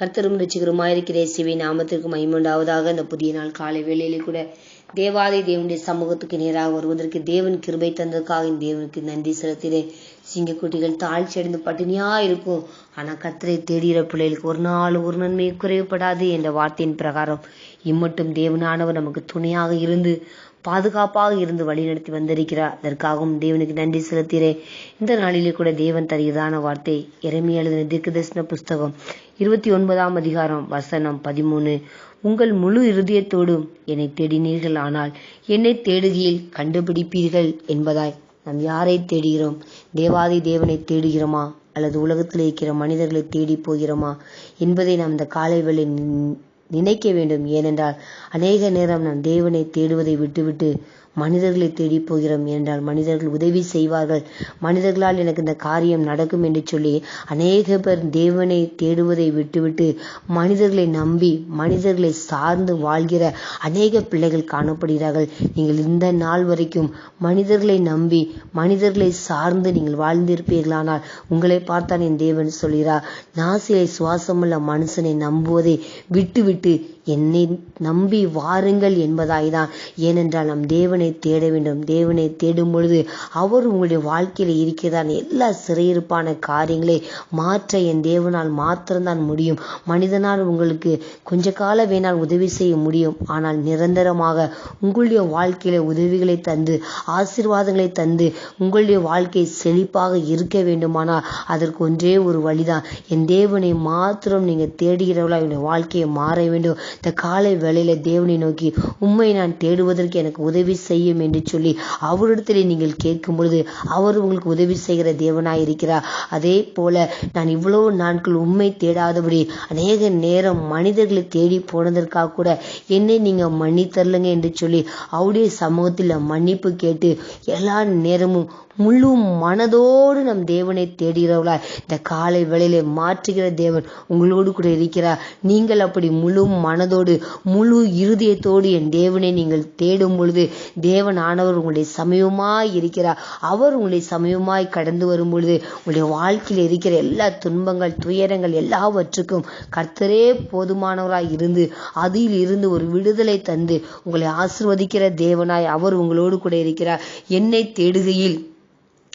கர்த்தரும் ரசிகருமாயிருக்கிற சிவை நாமத்திற்கு மைமண்டாவதாக இந்த புதிய நாள் காலை வேளையிலே கூட தேவாதி தேவனுடைய சமூகத்துக்கு நேராக வருவதற்கு தேவன் கிருபை தந்ததுக்காக இந்த தேவனுக்கு நன்றி செலுத்தினேன். சிங்கக்குட்டிகள் தாழ்ச்சி அடைந்து பட்டினியா இருக்கும். ஆனா கர்த்தரை தேடுகிற பிள்ளைகளுக்கு ஒரு நாள் ஒரு நன்மை குறைவுபடாது என்ற வார்த்தையின் பிரகாரம் இம்மட்டும் தேவனானவர் நமக்கு துணையாக இருந்து பாதுகாப்பாக இருந்து வழிநடத்தி வந்திருக்கிறார். அதற்காகவும் தேவனுக்கு நன்றி செலுத்துகிறேன். இந்த நாளிலே கூட தேவன் தருகிறதான வார்த்தை இறமி எழுதின தீர்க்கதரிசன புஸ்தகம் இருபத்தி ஒன்பதாம் அதிகாரம் வசனம் பதிமூணு. உங்கள் முழு இருதயத்தோடும் என்னை தேடினீர்கள். ஆனால் என்னை தேடுகையில் கண்டுபிடிப்பீர்கள் என்பதாய் நாம் யாரை தேடுகிறோம்? தேவாதி தேவனை தேடுகிறோமா? அல்லது உலகத்தில் இருக்கிற மனிதர்களை தேடி போகிறோமா? என்பதை நாம் இந்த காலை வேளை நினைக்க வேண்டும். ஏனென்றால் அநேக நேரம் நாம் தேவனை தேடுவதை விட்டுவிட்டு மனிதர்களை தேடி போகிறோம் என்றால் மனிதர்கள் உதவி செய்வார்கள். மனிதர்களால் எனக்கு இந்த காரியம் நடக்கும் என்று சொல்லி அநேக பேர் தேவனை தேடுவதை விட்டுவிட்டு மனிதர்களை நம்பி மனிதர்களை சார்ந்து வாழ்கிற அநேக பிள்ளைகள் காணப்படுகிறார்கள். நீங்கள் இந்த நாள் வரைக்கும் மனிதர்களை நம்பி மனிதர்களை சார்ந்து நீங்கள் வாழ்ந்திருப்பீர்களானால் உங்களை பார்த்தான் என் தேவன் சொல்கிறார். நாசிலை சுவாசமுள்ள மனுஷனை நம்புவதை விட்டுவிட்டு என்னை நம்பி வாருங்கள் என்பதாய்தான். ஏனென்றால் நம் தேவனை தேட வேண்டும். தேவனை தேடும் பொழுது அவர் உங்களுடைய வாழ்க்கையில இருக்கிறதான் எல்லா சிறையிருப்பான காரியங்களை மாற்ற என் தேவனால் மாத்திரம்தான் முடியும். மனிதனால் உங்களுக்கு கொஞ்ச கால வேணால் உதவி செய்ய முடியும். ஆனால் நிரந்தரமாக உங்களுடைய வாழ்க்கையில உதவிகளை தந்து ஆசீர்வாதங்களை தந்து உங்களுடைய வாழ்க்கை செழிப்பாக இருக்க வேண்டுமானால் அதற்கு ஒன்றே ஒரு வழிதான். என் தேவனை மாத்திரம் நீங்க தேடுகிறவர்களா என்னுடைய வாழ்க்கையை மாற வேண்டும். இந்த காலை வேளையில தேவனை நோக்கி உண்மை நான் தேடுவதற்கு எனக்கு உதவி செய்ய செய்யும் என்று சொல்லி அவரிடத்திலே நீங்கள் கேட்கும் பொழுது அவர் உங்களுக்கு உதவி செய்கிற தேவனாய் இருக்கிறார். அதே போல நான் இவ்வளவு நாட்கள் உண்மை தேடாதபடி அநேக நேரம் மனிதர்களை தேடி போனதற்காக கூட என்னை நீங்க மன்னித்தரலுங்க என்று சொல்லி அவருடைய சமூகத்தில் மன்னிப்பு கேட்டு எல்லா நேரமும் முழு மனதோடு நம் தேவனை தேடுகிறவளா இந்த காலை வேளையிலே மாற்றுகிற தேவன் உங்களோடு கூட இருக்கிறார். நீங்கள் அப்படி முழு மனதோடு முழு இருதயத்தோடு என் தேவனை நீங்கள் தேடும் பொழுது தேவன் ஆனவர் உங்களுடைய சமயமாய் இருக்கிறார். அவர் உங்களுடைய சமயமாய் கடந்து வரும் பொழுது உங்களுடைய வாழ்க்கையில் இருக்கிற எல்லா துன்பங்கள் துயரங்கள் எல்லாவற்றுக்கும் கர்த்தரே போதுமானவராய் இருந்து அதில் இருந்து ஒரு விடுதலை தந்து உங்களை ஆசிர்வதிக்கிற தேவனாய் அவர் உங்களோடு கூட இருக்கிறார். என்னை தேடுகையில்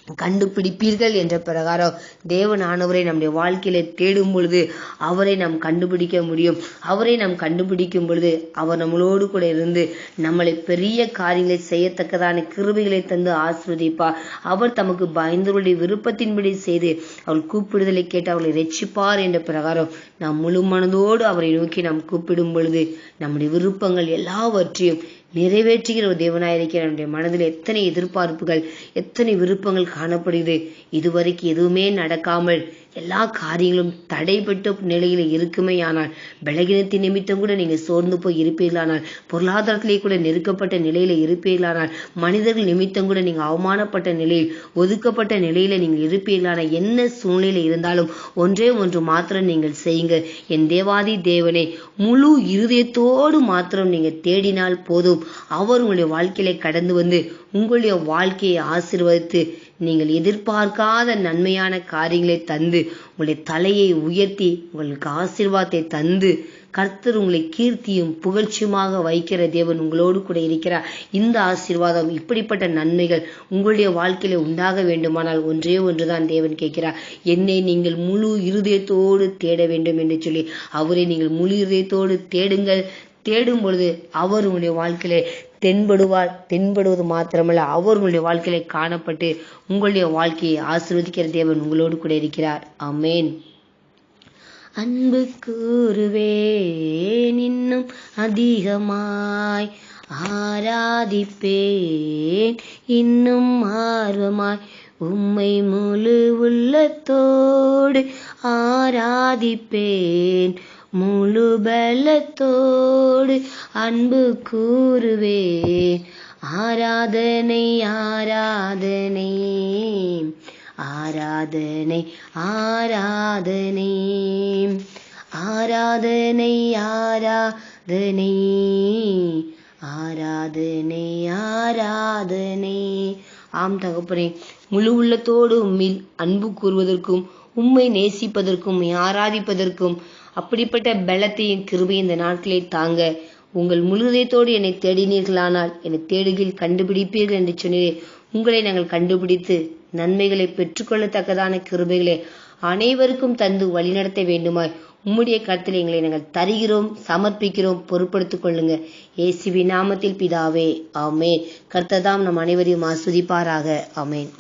கண்டுபிடிப்பீர்கள் என்ற பிரகாரம் தேவனானவரை நம்முடைய வாழ்க்கையில தேடும் பொழுது அவரை நாம் கண்டுபிடிக்க முடியும். அவரை நாம் கண்டுபிடிக்கும் பொழுது அவர் நம்மளோடு கூட இருந்து நம்மளை பெரிய காரியங்களை செய்யத்தக்கதான கிருபைகளை தந்து ஆஸ்வதிப்பார் அவர் தமக்கு பயந்தவருடைய விருப்பத்தின்படி செய்து அவள் கூப்பிடுதலை கேட்டு அவளை ரட்சிப்பார் என்ற பிரகாரம் நாம் முழு மனதோடு அவரை நோக்கி நாம் கூப்பிடும் பொழுது நம்முடைய விருப்பங்கள் எல்லாவற்றையும் நிறைவேற்றுகிற ஒரு தேவனாயிருக்கிற நம்முடைய மனதில் எத்தனை எதிர்பார்ப்புகள் எத்தனை விருப்பங்கள் காணப்படுகிறது. இதுவரைக்கும் எதுவுமே நடக்காமல் எல்லா காரியங்களும் தடைபட்ட நிலையில இருக்குமே ஆனால் பலகீனத்தின் நிமித்தம் கூட நீங்க சோர்ந்து போய் இருப்பீர்களானால் பொருளாதாரத்திலே கூட நெருக்கப்பட்ட நிலையில இருப்பீர்களானால் மனிதர்கள் நிமித்தம் கூட நீங்க அவமானப்பட்ட நிலையில் ஒதுக்கப்பட்ட நிலையில நீங்க இருப்பீர்களான என்ன சூழ்நிலை இருந்தாலும் ஒன்றே ஒன்று மாத்திரம் நீங்கள் செய்யுங்க. என் தேவாதி தேவனை முழு இருதயத்தோடு மாத்திரம் நீங்க தேடினால் போதும். அவர் உங்களுடைய வாழ்க்கையில கடந்து வந்து உங்களுடைய வாழ்க்கையை ஆசிர்வதித்து நீங்கள் எதிர்பார்க்காத நன்மையான காரியங்களை தந்து உங்களுடைய தலையை உயர்த்தி உங்களுக்கு ஆசீர்வாதத்தை தந்து கர்த்தர் உங்களை கீர்த்தியும் புகழ்ச்சியுமாக வைக்கிற தேவன் உங்களோடு கூட இருக்கிறார். இந்த ஆசீர்வாதம் இப்படிப்பட்ட நன்மைகள் உங்களுடைய வாழ்க்கையில உண்டாக வேண்டுமானால் ஒன்றே ஒன்றுதான் தேவன் கேட்கிறார். என்னை நீங்கள் முழு இருதயத்தோடு தேட வேண்டும் என்று சொல்லி அவரை நீங்கள் முழு இருதயத்தோடு தேடுங்கள். தேடும் பொழுது அவர் உங்களுடைய வாழ்க்கையில தென்படுவார். தென்படுவது மாத்திரமல்ல அவர்களுடைய வாழ்க்கையில காணப்பட்டு உங்களுடைய வாழ்க்கையை ஆசிர்வதிக்கிற தேவன் உங்களோடு கூட இருக்கிறார். அமேன் அன்பு கூறுவேன் இன்னும் அதிகமாய் ஆராதிப்பேன். இன்னும் ஆர்வமாய் உம்மை முழு உள்ளத்தோடு ஆராதிப்பேன். முழு பலத்தோடு அன்பு கூறுவே. ஆராதனை ஆராதனை. ஆராதனை ஆராதனை. ஆராதனை ஆராதனை. ஆராதனை ஆராதனை. ஆம் தகப்பனே முழு உள்ளத்தோடு உம்மில் அன்பு கூறுவதற்கும் உம்மை நேசிப்பதற்கும் ஆராதிப்பதற்கும் அப்படிப்பட்ட பலத்தையும் கிருபையும் இந்த நாட்களை தாங்க. உங்கள் முழுதயத்தோடு என்னை தேடினீர்களானால் என்னை தேடுகில் கண்டுபிடிப்பீர்கள் என்று சொன்னீரே. உங்களை நாங்கள் கண்டுபிடித்து நன்மைகளை பெற்றுக்கொள்ளத்தக்கதான கிருபைகளை அனைவருக்கும் தந்து வழிநடத்த வேண்டுமாய் உம்முடைய கருத்தில் எங்களை நாங்கள் தருகிறோம் சமர்ப்பிக்கிறோம் பொறுப்படுத்திக் கொள்ளுங்க. ஏசிபி நாமத்தில் பிதாவே ஆமேன். கர்த்ததாம் நம் அனைவரையும் ஆஸ்வதிப்பாராக. ஆமேன்.